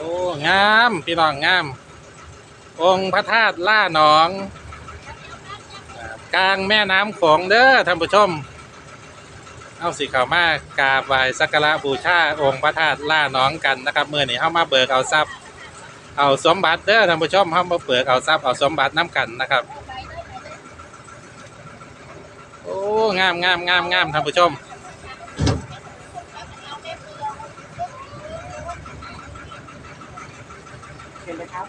โอ้งามพี่น้องงาม องค์พระธาตุล่าหนองกลางแม่น้ำโขงเด้อท่านผู้ชม เอาสิเข้ามากราบไหว้สักการะบูชาองค์พระธาตุล่าหนองกันนะครับเมื่อนี้เฮามาเบิกเอาทรัพย์ เอาสมบัติเด้อท่านผู้ชมเฮามาเบิกเอาทรัพย์เอาสมบัติน้กันนะครับ โอ้งามงามงามงามท่านผู้ชม เห็นไหมครับ